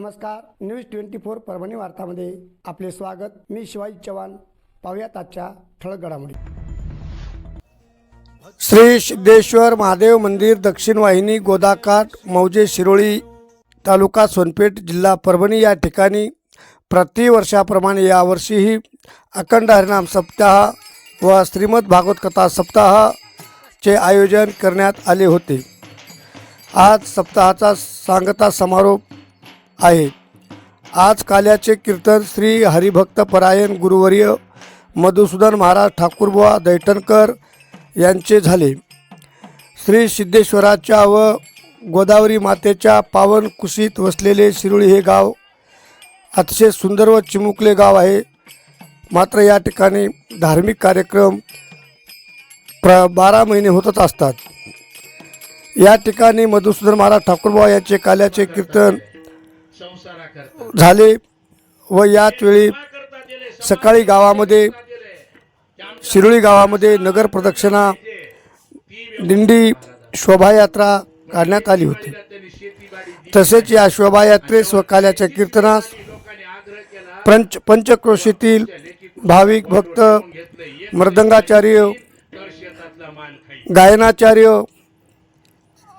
नमस्कार. News twenty four Parbhani वार्तामध्ये आपले स्वागत. मी शिवाजी चव्हाण. पाहुयात आजच्या ठळक घडामोडी. श्री सिद्धेश्वर महादेव मंदिर दक्षिण वाहिनी गोदाकाठ मौजे शिरोळी तालुका सोनपेठ जिल्हा परभणी या ठिकाणी प्रतिवर्षाप्रमाणे यावर्षीही अखंड हरिनाम सप्ताह व श्रीमद भागवत कथा सप्ताहाचे आयोजन करण्यात आले होते. आज सप्ताहाचा सांगता समारोप आहे. आज काल्याचे कीर्तन श्री हरिभक्त परायण गुरुवर्य मधुसूदन महाराज ठाकूरबुवा दैठणकर यांचे झाले. श्री सिद्धेश्वराच्या व गोदावरी मातेच्या पावन कुशीत वसलेले शिरुळी हे गाव अतिशय सुंदर व चिमुकले गाव आहे. मात्र या ठिकाणी धार्मिक कार्यक्रम प्र बारा महिने होतच असतात. या ठिकाणी मधुसूदन महाराज ठाकूरबा यांचे काल्याचे कीर्तन झाले व याच वेळी सकाळी गावामध्ये शिरोळी गावामध्ये नगर प्रदक्षिणा दिंडी शोभायात्रा काढण्यात आली होती. तसेच या शोभायात्रेस व काल्याच्या कीर्तनास पंच पंचक्रोशीतील भाविक भक्त मृदंगाचार्य गायनाचार्य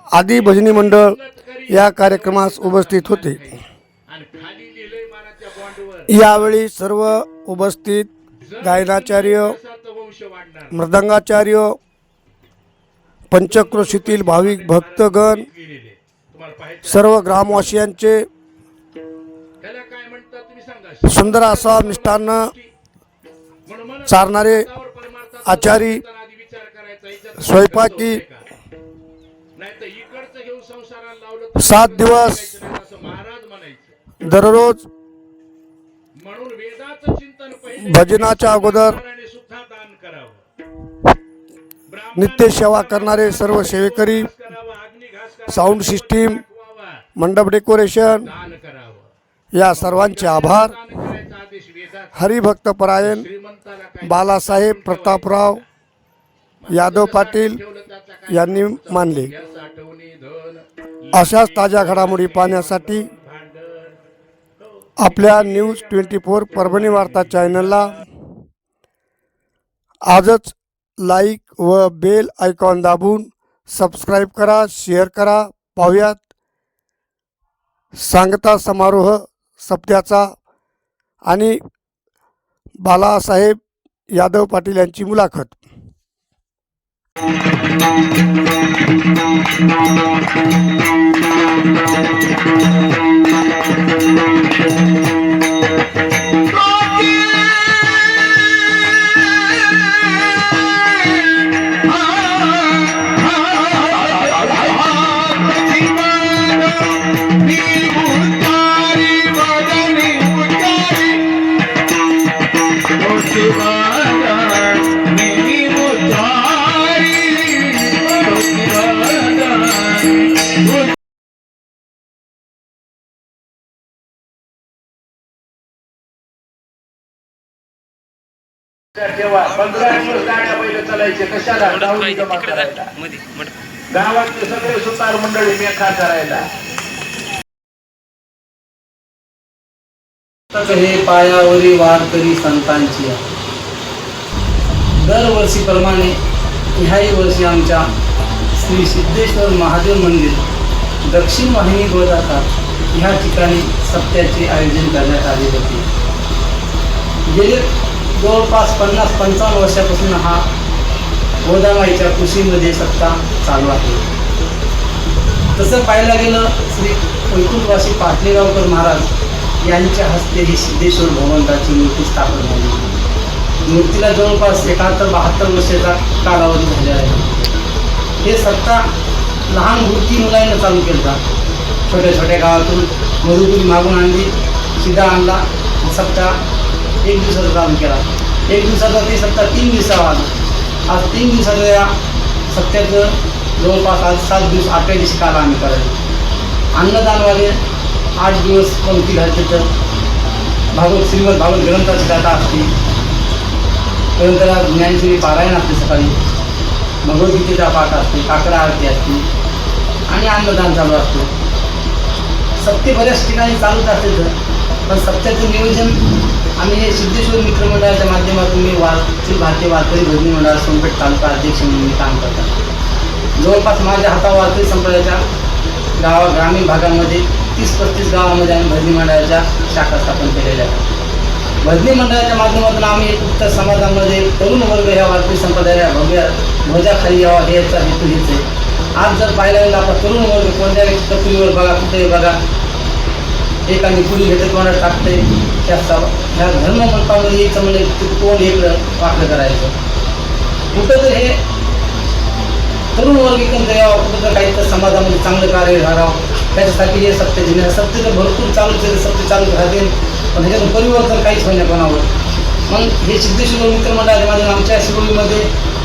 आदी भजनी मंडळ या कार्यक्रमास उपस्थित होते. यावेळी सर्व उपस्थित गायनाचार्य मृदंगाचार्य पंचक्रोशीतील भाविक भक्तगण सर्व ग्रामवासियांचे सुंदर असा मिष्टान्न चारणारे आचारी स्वयंपाकी सात दिवस दररोज भजनाच्या अगोदर नित्य सेवा करणारे सर्व सेवेकरी साऊंड सिस्टीम मंडप डेकोरेशन या सर्वांचे आभार. हरिभक्त परायण बालासाहेब प्रतापराव यादव पाटील यांनी मानले. अशाच ताज्या घडामोडी पाहण्यासाठी आपल्या न्यूज ट्वेंटी फोर परभणी वार्ता चॅनलला आजच लाईक व बेल आयकॉन दाबून सबस्क्राईब करा शेअर करा. पाहुयात. सांगता समारोह सप्त्याचा आणि बालासाहेब यादव पाटील यांची मुलाखत. ठेवा पंधरा दिवस गाड्या चालायचे कशाला गावातले सगळे सुतार मंडळी मेखा करायला. हे पायावरी वारकरी संतांची. दरवर्षीप्रमाणे ह्याही वर्षी आमच्या श्री सिद्धेश्वर महादेव मंदिर दक्षिण वाहिनी गोदाता ह्या ठिकाणी सप्त्याचे आयोजन करण्यात आले होते. गेले जवळपास पन्नास पंचावन्न वर्षापासून हा गोदामाईच्या कृषीमध्ये सत्ता चालू आहे. तसं पाहायला गेलं श्री वैकुंठवासी पाटलेगावकर महाराज यांच्या हस्ते ही सिद्धेश्वर भगवंताची मूर्ती स्थापन झाली. मूर्तीला जवळपास एकाहत्तर बहात्तर वर्षाचा कालावधी झालेला आहे. हे सत्ता लहान मूर्ती मुलांना चालू केला छोट्या छोट्या गावातून मधुपुरी मागून आणली सिधा आणला सत्ता एक दिवसाचा काम केला. एक दिवसाचा ते सत्ता तीन दिवसावर आला. आज तीन दिवसाच्या या सत्याचं जवळपास आज सात दिवस आठव्या दिवशी काल आम्ही करायचो. अन्नदानवाले आठ दिवस पंक्ती घालते तर भागवत श्रीमद भागवत ग्रंथाची गाथा असते. ग्रंथाला ज्ञानश्री पारायण असते सकाळी. भगवद्गीतेचा पाठ असते काकडा आरती असते आणि अन्नदान चालू असतो. सत्य बऱ्याच ठिकाणी चालूच असते तर पण सत्याचं नियोजन आम्ही हे सिद्धेश्वर मित्रमंडळाच्या माध्यमातून मी वारकरी भारतीय वारकरी भजनी मंडळ सोनपेठ तालुका अध्यक्ष म्हणून मी काम करतात जवळपास माझ्या हाता वारकरी संप्रदायाच्या गावा ग्रामीण भागामध्ये तीस पस्तीस गावामध्ये आम्ही भजनी मंडळाच्या शाखा स्थापन केलेल्या आहेत. भजनी मंडळाच्या माध्यमातून आम्ही एक उत्तर समाजामध्ये तरुण वर्ग ह्या वारकरी संप्रदायाला भव्य ध्वजाखाली यावा हे याचा हेतू हेच आहे. आज जर पाहायला गेलं आपला तरुण वर्ग कोणत्या टपरीवर बघा कुठेही बघा एकाने पुढे घेतं कोणाला टाकते त्या ह्या धर्म मंडपामध्ये यायचं म्हणजे कोण इकडं वाकडं करायचं? कुठं तर हे तरुण वर्ग एकत्र यावं कुठं तर काही तर समाजामध्ये चांगलं कार्य करावं. त्याच्यासाठी हे सत्य नाही सत्य तर भरपूर चालूच आहे सत्य चालू राहतील पण ह्याच्यातून परिवर्तन काहीच होईना कोणावर. मग हे सिद्धेश्वर मित्रमंडळाच्या माझ्या आमच्या शिरोळीमध्ये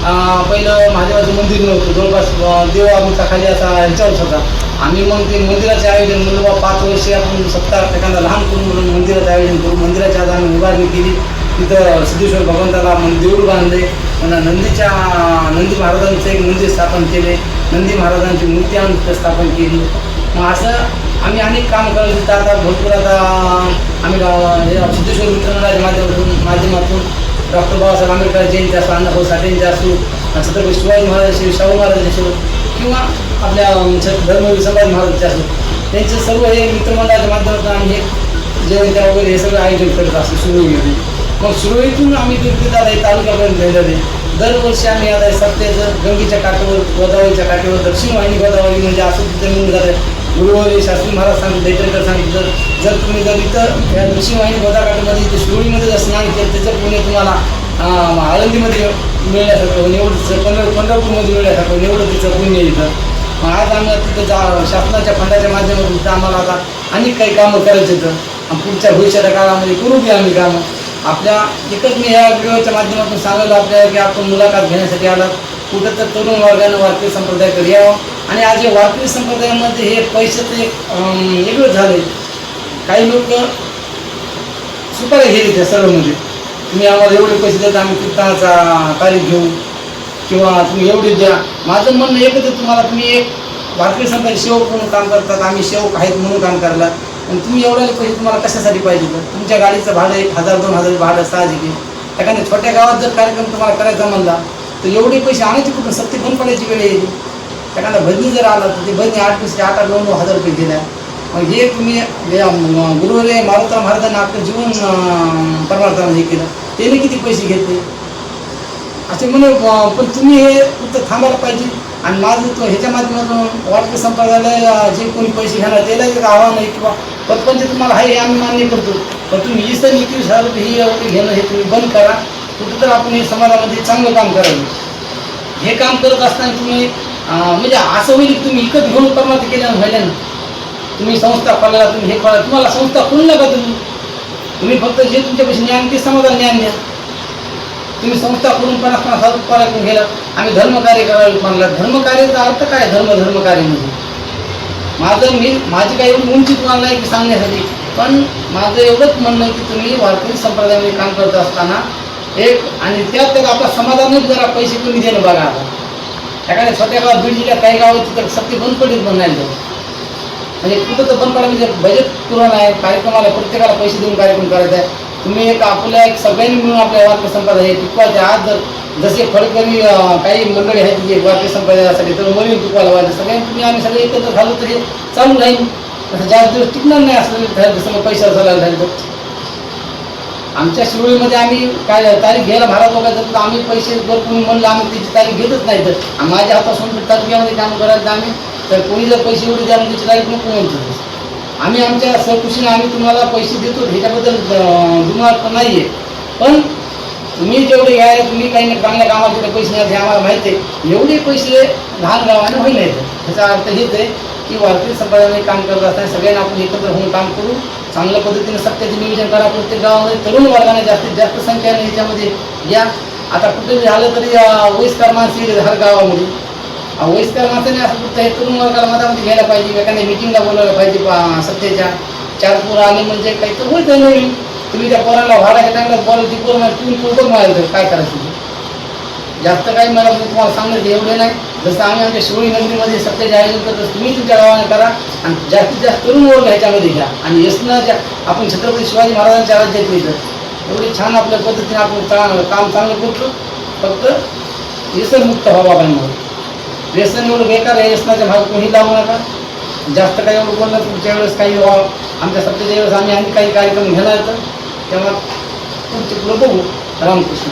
पहिलं महादेवाचं मंदिर नव्हतं. जवळपास देव आमचा खाली असा ह्याच्यावरच होता. आम्ही मग ते मंदिराचे आयोजन म्हणलं बा पाच वर्षे आपण सत्ता एखादा लहान करून म्हणून मंदिराचं आयोजन करू मंदिराच्या आज आम्ही उभारणी केली. तिथं सिद्धेश्वर भगवंताला मग देऊळ बांधले. पुन्हा नंदीच्या नंदी महाराजांचं एक मंदिर स्थापन केले. नंदी महाराजांची मूर्ती आम्ही तिथं स्थापन केली. मग असं आम्ही अनेक काम करत होतो. आता भरपूर आता आम्ही सिद्धेश्वर मित्रमंडळाच्या माध्यमातून माध्यमातून डॉक्टर बाबासाहेब आंबेडकर जयंती असो अण्णाभाऊ साठेंची असो छत्रपती शिवाजी महाराज असो शाहू महाराज असो किंवा आपल्या धर्मवीर संभाजी महाराजचे असो. त्यांचे सर्व हे मित्रमंडळाच्या माध्यमातून आम्ही हे जयंत्या वगैरे हे सगळं आयोजन करत असतो सुरुवातीमध्ये मग सुरुवातीतून आम्ही तिथे हे तालुक्यापर्यंत गेलेलो आहे दरवर्षी आम्ही आता सत्तेचं गंगेच्या काठावर गोदावरीच्या काठावर दक्षिण वाहिनी गोदावरी म्हणजे असं तिथे मिळून आहे गुरुवारी शास्त्री महाराज सांगितलं दैतरकर सांगितलं जर तुम्ही जर इथं या दक्षिण वाहिनी गोदाकाठामध्ये इथे शिरोळीमध्ये जर स्नान केलं त्याचं पुणे तुम्हाला आळंदीमध्ये मिळण्यासारखं निवड पंढर पंढरपूरमध्ये मिळण्यासारखं निवडतीचं पुण्य इथं. आज आम्हाला तिथं जा शासनाच्या फंडाच्या माध्यमातून तिथं आम्हाला आता अनेक काही कामं करायचे होतं आणि पुढच्या भविष्याच्या काळामध्ये करू बी आम्ही कामं. आपल्या एकच मी या व्हिडिओच्या माध्यमातून सांगायला आपल्याला की आपण मुलाखत घेण्यासाठी आलात. कुठं तर तरुण वर्गानं वारकरी संप्रदायाकडे यावं. आणि आज या वारकरी संप्रदायामध्ये हे पैसे एक वेगळं झाले काही लोक सुपारी घेतली त्या म्हणजे तुम्ही आम्हाला एवढे पैसे देता आम्ही कीर्तनाचा तारीख घेऊ. किंवा तुम्ही एवढे द्या. माझं म्हणणं एकच आहे तुम्हाला तुम्ही एक भारतीय संप्रदाय सेवक म्हणून काम करतात आम्ही सेवक आहेत म्हणून काम करायला. आणि तुम्ही एवढे पैसे तुम्हाला कशासाठी पाहिजे? तर तुमच्या गाडीचं भाडं एक हजार दोन हजार भाडं साहजिक आहे एखाद्या छोट्या गावात जर कार्यक्रम तुम्हाला करायचा म्हणला तर एवढे पैसे आणायचे कुठं सत्य बंद पडायची वेळ येईल एखादा भजनी जर आला तर ते भजनी आठ पैसे आठ आठ नऊ नऊ हजार रुपये दिल्या. मग हे तुम्ही गुरुवारी मारुता महाराजांना आपलं जीवन अं, परमार्थानं हे केलं. त्याने किती पैसे घेतले? असे म्हणे पण तुम्ही हे फक्त थांबायला पाहिजे. आणि माझं तो ह्याच्या माध्यमातून वारकरी संप्रदायाला जे कोणी पैसे घेणार त्याला एक आव्हान आहे किंवा पतपंच तुम्हाला आहे हे आम्ही मान्य करतो. पण तुम्ही वीस आणि एकवीस हजार रुपये हे घेणं हे तुम्ही बंद करा. कुठं तर आपण हे समाजामध्ये चांगलं काम करावं हे काम करत असताना तुम्ही म्हणजे असं होईल तुम्ही इकत घेऊन परमार्थ केल्या व्हायला ना तुम्ही संस्था पाळला तुम्ही हे पाळा तुम्हाला संस्था खोलू नका तुम्ही. तुम्ही फक्त जे तुमच्यापाशी ज्ञान ते समाजाला ज्ञान द्या. तुम्ही संस्था करून पन्नास पन्नास हजार रुपये गेला आम्ही धर्मकार्य करायला म्हणला धर्मकार्याचा अर्थ काय धर्म धर्मकार्य म्हणजे माझं मी माझी काही एवढी उंची तुम्हाला नाही की सांगण्यासाठी. पण माझं एवढंच म्हणणं आहे की तुम्ही वारकरी संप्रदायामध्ये काम करत असताना एक आणि त्यात त्यात आपल्या समाजाने जरा पैसे कमी देणं बघा आता. एखाद्या छोट्या गावात बीड जिल्ह्यात काही गावात तिथं सत्य बंद पडलीत म्हणायला म्हणजे कुठं तर बंद पडा म्हणजे बजेट पुरण आहे कार्यक्रमाला प्रत्येकाला पैसे देऊन कार्यक्रम करायचा आहे. तुम्ही एक आपल्या एक सगळ्यांनी मिळून आपल्या वाक्य संप्रदाय हे टिकवायचे आज जर जसे फडकरी काही मंडळी आहेत जे वाक्य संप्रदायासाठी तर मरीन टिकवायला पाहिजे सगळ्यांनी तुम्ही आम्ही सगळे एकत्र झालो तर हे चालू राहील. जास्त दिवस टिकणार नाही असं जसं मग पैशावर चालायला झालं तर. आमच्या शिवळीमध्ये आम्ही काय तारीख घ्यायला भारत बघायचं तर आम्ही पैसे जर कोणी म्हणलं आम्ही त्याची तारीख घेतच नाही तर. माझ्या हातासून तालुक्यामध्ये काम करायचं आम्ही तर कोणी जर पैसे एवढे द्या त्याची तारीख नको म्हणतो. आम्ही आमच्या सहकुशीने आम्ही तुम्हाला पैसे देतो ह्याच्याबद्दल दुमार पण नाही आहे पण तुम्ही जेवढे घ्यायला तुम्ही काही नाही चांगल्या कामाला पैसे नाही हे आम्हाला माहिती आहे. एवढे पैसे लहान गावाने होईल नाही ह्याचा अर्थ हेच आहे की वारकरी संप्रदायाने काम करत असताना सगळ्यांना आपण एकत्र होऊन काम करू. चांगल्या पद्धतीने सत्याचे नियोजन करा. प्रत्येक गावामध्ये तरुण वर्गाने जास्तीत जास्त संख्येने याच्यामध्ये या. आता कुठे झालं तरी वयस्कर माणसं येईल हर गावामध्ये. वयस्कर माणसाने असं फक्त हे तरुण वर्गाला मतामध्ये घ्यायला पाहिजे एखाद्या मिटिंगला बोलायला पाहिजे सत्तेच्या चार पोरं आले म्हणजे काही तर होईल काही नवीन तुम्ही त्या पोराला भाडाच्या टाइमला ती पोरं तुम्ही पोरं मारायचं काय करायचं? जास्त काही मला तुम्हाला सांगण्याचे एवढे नाही. जसं आम्ही आमच्या शिवणी नगरीमध्ये सत्याचे आयोजन करतो तुम्ही तुमच्या गावाने करा आणि जास्तीत जास्त तरुण वर्ग ह्याच्यामध्ये घ्या. आणि यसनं ज्या आपण छत्रपती शिवाजी महाराजांच्या राज्यात येतं एवढी छान आपल्या पद्धतीने आपण चांगलं काम चांगलं करतो. फक्त व्यसनमुक्त व्हावा पाहिजे व्यसन एवढं बेकार आहे व्यसनाच्या भाग कोणी लावू नका. जास्त काही एवढं बोललं तुमच्या वेळेस काही व्हावं आमच्या सत्तेच्या वेळेस आम्ही आणखी काही कार्यक्रम घेणार तर तेव्हा पुढचे पुढं बघू. रामकृष्ण.